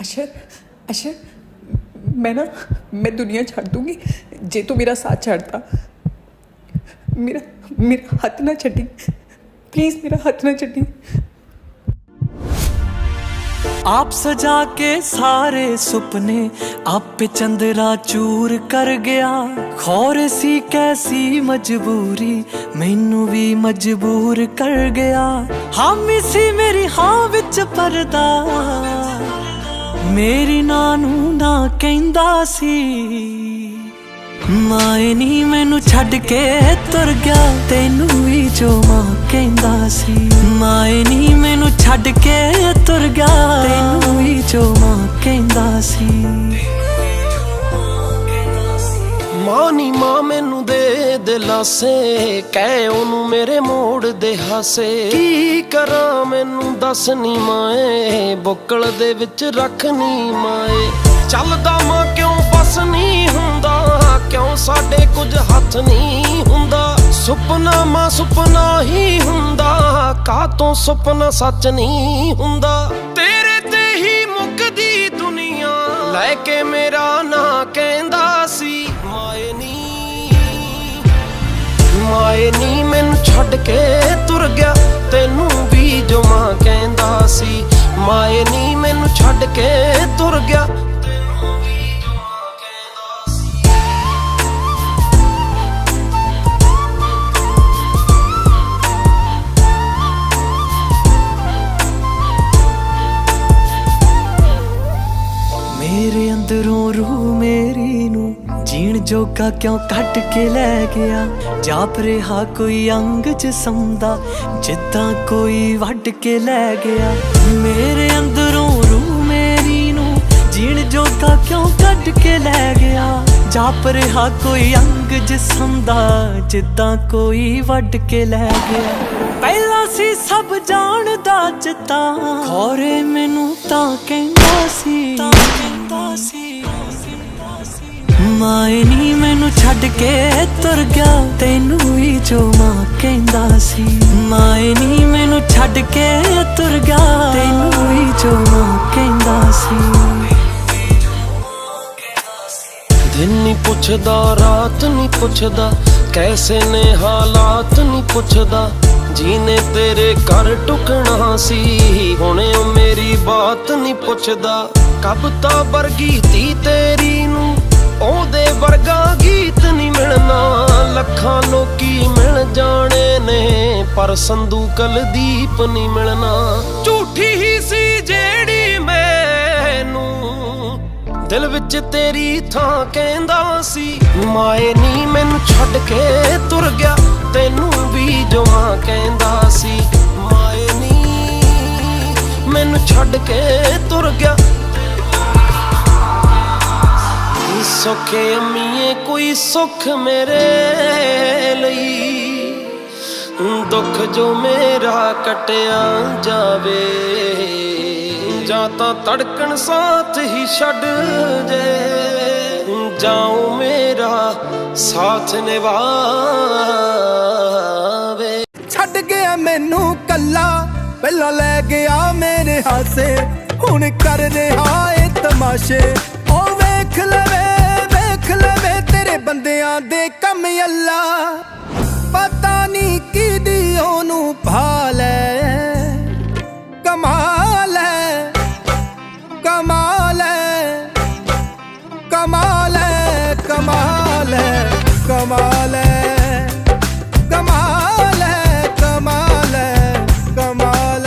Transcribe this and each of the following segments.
ਅਸ਼ਰ ਅਸ਼ਰ ਮੈਂ ਨਾ ਮੈਂ ਦੁਨੀਆ ਛੱਡ ਦੂੰਗੀ ਜੇ ਤੂੰ ਮੇਰਾ ਸਾਥ ਛੱਡਦਾ ਮੇਰਾ ਮੇਰਾ ਹੱਥ ਨਾ ਛੱਡੀ प्लीज मेरा हाथ ना चटी आप सजा के सारे सपने आप पे चंद्रा चूर कर गया खौर सी कैसी मजबूरी मैनू भी मजबूर कर गया हम इसी मेरी हाँ विच परदा ਮੇਰੀ ਨਾਂ ਨੂੰ ਨਾ ਕਹਿੰਦਾ ਸੀ, ਮਾਏ ਨੀ ਮੈਨੂੰ ਛੱਡ ਕੇ ਤੁਰ ਗਿਆ, ਤੈਨੂੰ ਵੀ ਜੋ ਮਾਂ ਕਹਿੰਦਾ ਸੀ। ਮਾਏ ਨੀ ਮੈਨੂੰ ਛੱਡ ਕੇ ਤੁਰ ਗਿਆ, ਤੈਨੂੰ ਵੀ ਜੋ ਮਾਂ ਕਹਿੰਦਾ ਸੀ। ਮਾਂ ਨੀ, ਮਾਂ ਮੈਨੂੰ ਦੇ ਕਹਿ ਉਹਨੂੰ ਮੇਰੇ ਮੋੜ ਦੇ ਹਾਸੇ। ਕੀ ਕਰਾਂ ਮੈਨੂੰ ਦੱਸ ਨੀ ਮਾਏ, ਬੁੱਕਲ ਦੇ ਵਿੱਚ ਰੱਖ ਨੀ ਮਾਏ। ਚੱਲਦਾ ਮਾਂ ਕਿਉਂ ਬਸ ਨਹੀਂ ਹੁੰਦਾ, ਕਿਉਂ ਸਾਡੇ ਕੁਝ ਹੱਥ ਨਹੀਂ ਹੁੰਦਾ। ਸੁਪਨਾ ਮਾਂ ਸੁਪਨਾ ਹੀ ਹੁੰਦਾ ਕਾਤੋਂ ਸੁਪਨਾ ਸੱਚ ਨਹੀਂ ਹੁੰਦਾ। ਤੇਰੇ ਤੇ ਹੀ ਮੁੱਕਦੀ ਦੁਨੀਆ, ਲੈ ਕੇ ਮੇਰਾ ਨਾ ਕਹਿੰਦਾ ਮਾਏ ਨੀ ਮੈਨੂੰ ਛੱਡ ਕੇ ਤੁਰ ਗਿਆ। ਤੈਨੂੰ ਵੀ ਜੋ ਮਾਂ ਕਹਿੰਦਾ ਸੀ, ਮਾਏ ਨੀ ਮੈਨੂੰ ਛੱਡ ਕੇ ਤੁਰ ਗਿਆ। ਮੇਰੇ ਅੰਦਰੋਂ ਰੂਹ ਮੇਰੀ ਨੂੰ ਜੀਣ ਜੋਗਾ ਕਿਉਂ ਕੱਟ ਕੇ ਲੈ ਗਿਆ? ਜਾਪ ਰਿਹਾ ਕੋਈ ਅੰਗ ਜਿਸਮ ਦਾ ਜਿੱਦਾਂ ਕੋਈ ਵੱਢ ਕੇ ਲੈ ਗਿਆ। ਮੇਰੇ ਅੰਦਰੋਂ ਰੂਹ ਮੇਰੀ ਨੂੰ ਜੀਣ ਜੋਗਾ ਕਿਉਂ ਕੱਢ ਕੇ ਲੈ ਗਿਆ? ਜਾਪ ਰਿਹਾ ਕੋਈ ਅੰਗ ਜਿਸਮ ਦਾ ਜਿੱਦਾਂ ਕੋਈ ਵੱਢ ਕੇ ਲੈ ਗਿਆ। ਪਹਿਲਾਂ ਸੀ ਸਭ ਜਾਣਦਾ ਜਿੱਦਾਂ ਖੋਰੇ ਮੈਨੂੰ ਤਾਂ ਕਹਿੰਦਾ ਸੀ, ਤਾਂ ਕਹਿੰਦਾ ਸੀ। ਮਾਏ ਨੀ ਮੈਨੂੰ ਛੱਡ ਕੇ ਤੁਰ ਗਿਆ। ਤੈਨੂੰ ਵੀ ਜੋ ਮਾਂ ਕਹਿੰਦਾ ਸੀ। ਮਾਏ ਨੀ ਮੈਨੂੰ ਛੱਡ ਕੇ ਤੁਰ ਗਿਆ। ਤੈਨੂੰ ਵੀ ਜੋ ਮਾਂ ਕਹਿੰਦਾ ਸੀ। ਦਿਨ ਨਹੀਂ ਪੁੱਛਦਾ, ਰਾਤ ਨਹੀਂ ਪੁੱਛਦਾ, ਕੈਸੇ ਨੇ ਹਾਲਾਤ ਨਹੀਂ ਪੁੱਛਦਾ। ਜੀਨੇ ਤੇਰੇ ਘਰ ਟੁਕਣਾ ਸੀ, ਹੁਣੇ ਉਹ ਮੇਰੀ ਬਾਤ ਨਹੀਂ ਪੁੱਛਦਾ। ਕਬ ਤਾਂ ਵਰਗੀ ਤੀ ਤੇਰੀ ਨੂੰ ਉਹਦੇ ਵਰਗਾ ਗੀਤ ਨਹੀਂ ਮਿਲਣਾ। ਲੱਖਾਂ ਲੋਕੀ ਮਿਲ ਜਾਣੇ ਨੇ, ਪਰ ਸੰਧੂ ਕਲਦੀਪ ਨਹੀਂ ਮਿਲਣਾ। ਝੂਠੀ ਹੀ ਸੀ ਜਿਹੜੀ ਮੈਨੂੰ ਦਿਲ ਵਿੱਚ ਤੇਰੀ ਥਾਂ ਕਹਿੰਦਾ ਸੀ। ਮਾਏ ਨੀ ਮੈਨੂੰ ਛੱਡ ਕੇ ਤੁਰ ਗਿਆ, ਤੈਨੂੰ ਵੀ ਜਵਾਂ ਕਹਿੰਦਾ ਸੀ। ਮਾਏ ਨੀ ਮੈਨੂੰ ਛੱਡ ਕੇ ਤੁਰ ਗਿਆ ਨੀ ਸੁੱਖੇ ਅੰਮੀਏ, ਕੋਈ ਸੁੱਖ ਮੇਰੇ ਲਈ। ਦੁੱਖ ਜੋ ਮੇਰਾ ਕਟਿਆ ਜਾਵੇ। ਜਾਂ ਤਾਂ ਧੜਕਣ ਸਾਥ ਹੀ ਛੱਡ ਜੇ। ਜਾਉ ਮੇਰਾ ਸਾਥ ਨਿਭਾਵੇ। ਛੱਡ ਗਿਆ ਮੈਨੂੰ ਕੱਲਾ, ਪਹਿਲਾਂ ਲੈ ਗਿਆ ਮੇਰੇ ਹਾਸੇ। ਹੁਣ ਕਰ ਰਿਹਾ ਏ ਤਮਾਸ਼ੇ। ਕਮਾਲ ਹੈ ਕਮਾਲ ਹੈ ਕਮਾਲ ਹੈ ਕਮਾਲ ਹੈ ਕਮਾਲ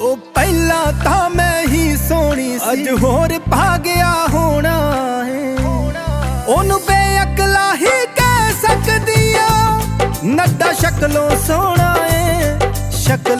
ਉਹ ਪਹਿਲਾਂ ਤਾਂ ਮੈਂ ਹੀ ਸੋਹਣੀ ਸੀ ਅੱਜ ਹੋਰ ਪਾ ਗਿਆ ਹੋਣਾ ਹੈ ਉਹਨੂੰ ਨੱਡਾ ਸ਼ਕਲੋਂ ਸੋਹਣਾ ਏ ਸ਼ਕਲ